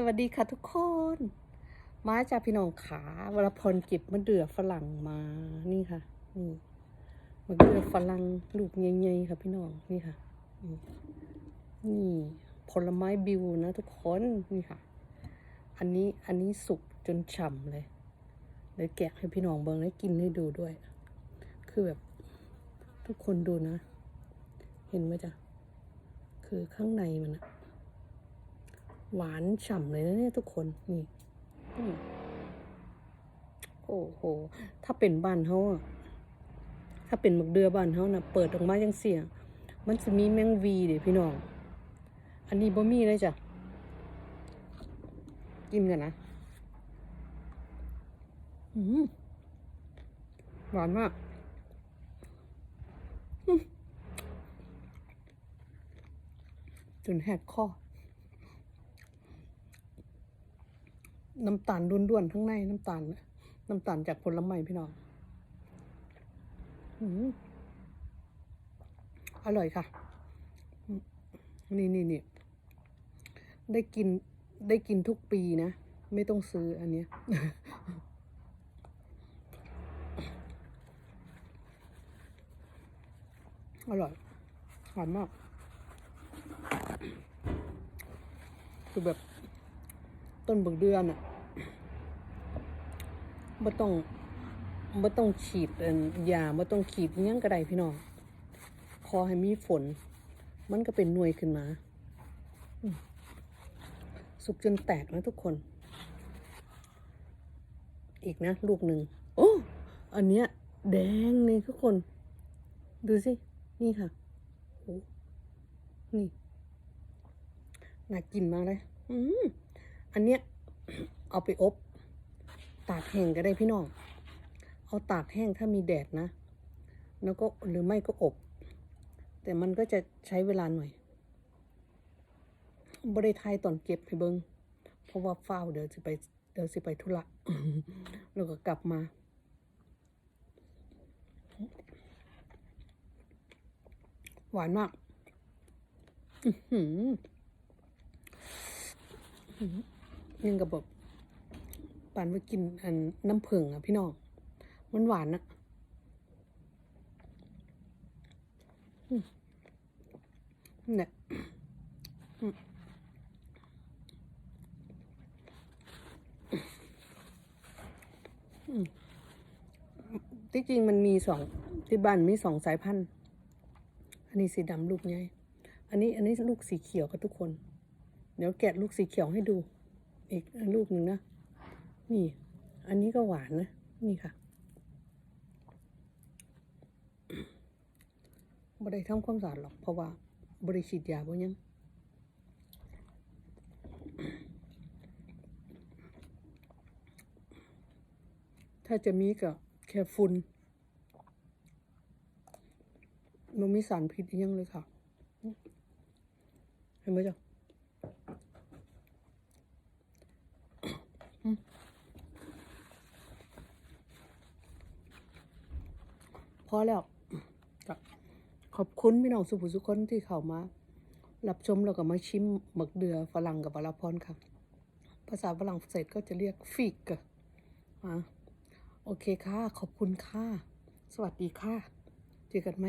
สวัสดีค่ะทุกคน มาจากพี่น้องขา วรพรเก็บมะเดื่อฝรั่งมา นี่ค่ะ นี่มะเดื่อฝรั่งลูกใหญ่ๆค่ะพี่น้อง นี่ค่ะ นี่ผลไม้บิวนะทุกคน นี่ค่ะ อันนี้ อันนี้สุกจนฉ่ำเลยเดี๋ยวแกะให้พี่น้องเบิ่งแล้วกินให้ดูด้วย คือแบบ ทุกคนดูนะ เห็นไหมจ๊ะ คือข้างในมันอะ หวานฉ่ำเลยนะเนี่ยทุกคนนี่โอ้โห ถ้าเป็นบ้านเขาอะถ้าเป็นหมึกเดือบ้านเขานะ่ะ เปิดออกมาจังเสีย มันจะมีแมงวีเดี๋ยวพี่น้อง อันนี้บ่มีเลยจ้ะกินกันนะหวานมากจนแหกคอ น้ำตาลด้วนๆข้างในน้ำตาลน่ะน้ำตาลจากผลไม้พี่น้องอืมอร่อยค่ะ นี่นี่นี่ได้กินได้กินทุกปีนะ ไม่ต้องซื้ออันเนี้ยอร่อยหวานมาก คือแบบ ต้นบักเดือนอะบ่ต้องบ่ต้องฉีดยาบ่ต้องขีดอิหยังก็ได้พี่น้องขอให้มีฝน มันก็เป็นหน่วยขึ้นมา สุกจนแตกนะทุกคน อีกนะ ลูกหนึ่งโอ้อันเนี้ย แดงเลยทุกคน ดูสิ นี่ค่ะโอ้นี่ น่ากินมากเลย อืม อันเนี้ยเอาไปอบตากแห้งก็ได้พี่น้อง เอาตากแห้งถ้ามีแดดนะ แล้วก็หรือไม่ก็อบ แต่มันก็จะใช้เวลาหน่อยบริไทยตอนเก็บให้เบิงเพราะว่าเฝ้าเดี๋ยวสิไปเดี๋ยวสิไปธุระแล้วก็กลับมา หวานมาก อือหือ ยังกับแบบปานว่ากินอันน้ำผึ้งอะพี่น้องมันหวานอะเนี่ยที่จริงมันมีสองที่บ้านมีสองสายพันธุ์ อันนี้สีดำลูกใหญ่อันนี้อันนี้ลูกสีเขียวกับทุกคน เดี๋ยวแกะลูกสีเขียวให้ดู อีกลูกหนึ่งนะ นี่ อันนี้ก็หวานนะ นี่ค่ะบ่ได้ทำความสะอาดหรอก เพราะว่าบริฉีดยาบ่ยังถ้าจะมีก็แค่ฝุ่นมันมีสารพิษยังเลยค่ะ เห็นไหมจ๊ะ พอแล้วก็ขอบคุณพี่น้องสุภุสุคนที่เข้ามา รับชมแล้วก็มาชิมหมึกเดือฝรั่งกับบาลาพรค่ะ ภาษาฝรั่งเศสก็จะเรียกฟิกอะอะโอเคค่ะ ขอบคุณค่ะ สวัสดีค่ะ เจอกันไหม